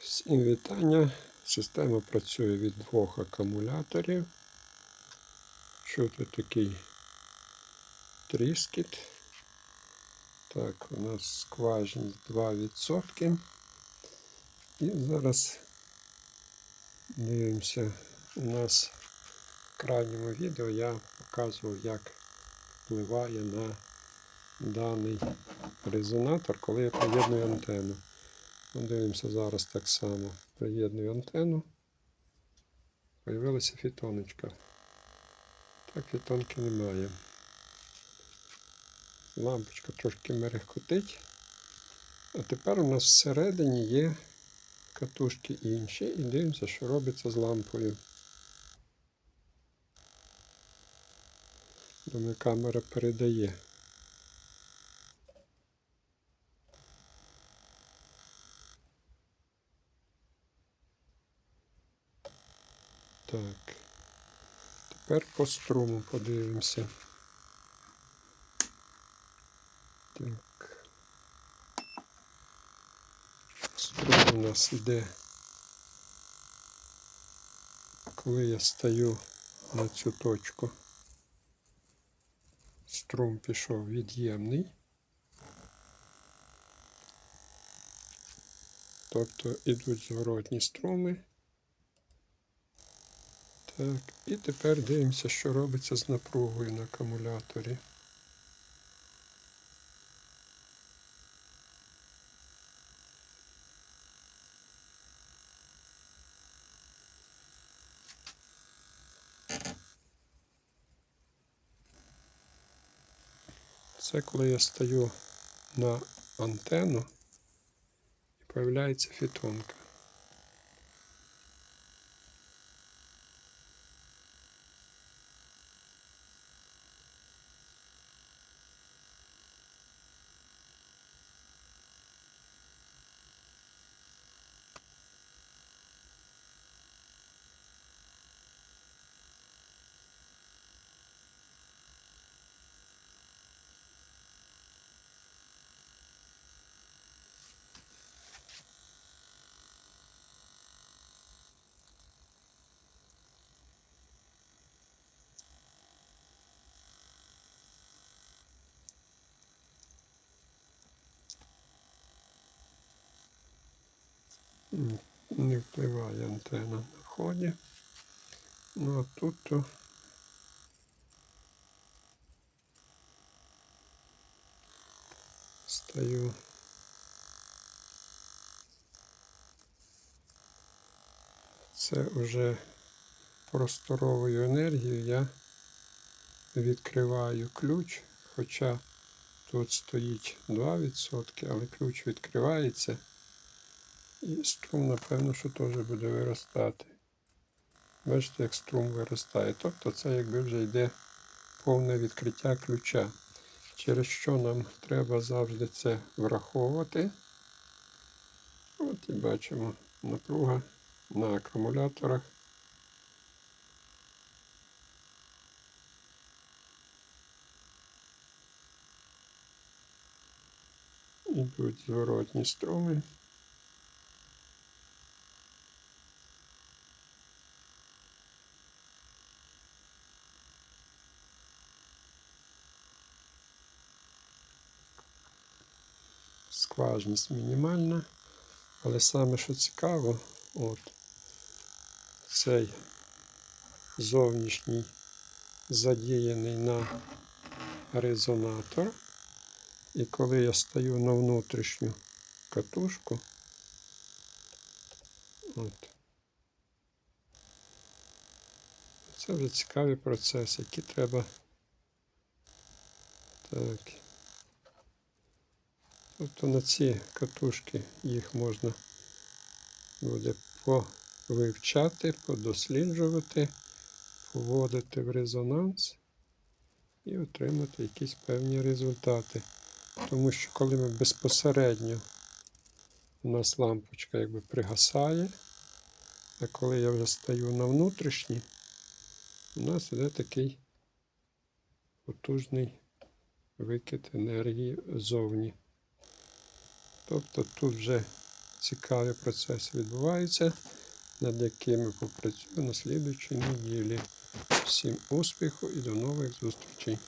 Всім вітання. Система працює від двох акумуляторів. Чути такий тріскіт. Так, у нас скважність 2%. І зараз дивимося. У нас в крайньому відео я показував, як впливає на даний резонатор, коли я приєдную антенну. Дивимося зараз так само. Приєдную антенну. Появилася фітоночка. Так, фітонки немає. Лампочка трошки мерехкотить. А тепер у нас всередині є катушки інші. І дивимося, що робиться з лампою. Думаю, камера передає. Так. Тепер по струму подивимося. Так. Струм у нас іде. Коли я стою на цю точку, струм пішов від'ємний. Тобто ідуть зворотні струми. Так, і тепер дивимося, що робиться з напругою на акумуляторі. Це коли я стою на антенну і появляється фітонка. Не впливає антенна на вході. Ну а тут то стою. Це вже просторовою енергією я відкриваю ключ, хоча тут стоїть 2%, але ключ відкривається. І струм, напевно, що теж буде виростати. Бачите, як струм виростає. Тобто це якби вже йде повне відкриття ключа. Через що нам треба завжди це враховувати. От і бачимо напруга на акумуляторах. Ідуть зворотні струми. Скважність мінімальна. Але саме що цікаво, от цей зовнішній задіяний на резонатор. І коли я стаю на внутрішню катушку, от, це вже цікавий процес, який треба. Так. Тобто на ці катушки їх можна буде повивчати, подосліджувати, поводити в резонанс і отримати якісь певні результати. Тому що коли ми безпосередньо у нас лампочка якби пригасає, а коли я вже стаю на внутрішній, у нас іде такий потужний викид енергії ззовні. Тобто тут вже цікаві процеси відбуваються, над якими попрацюю на слідуючій неділі. Всім успіху і до нових зустрічей!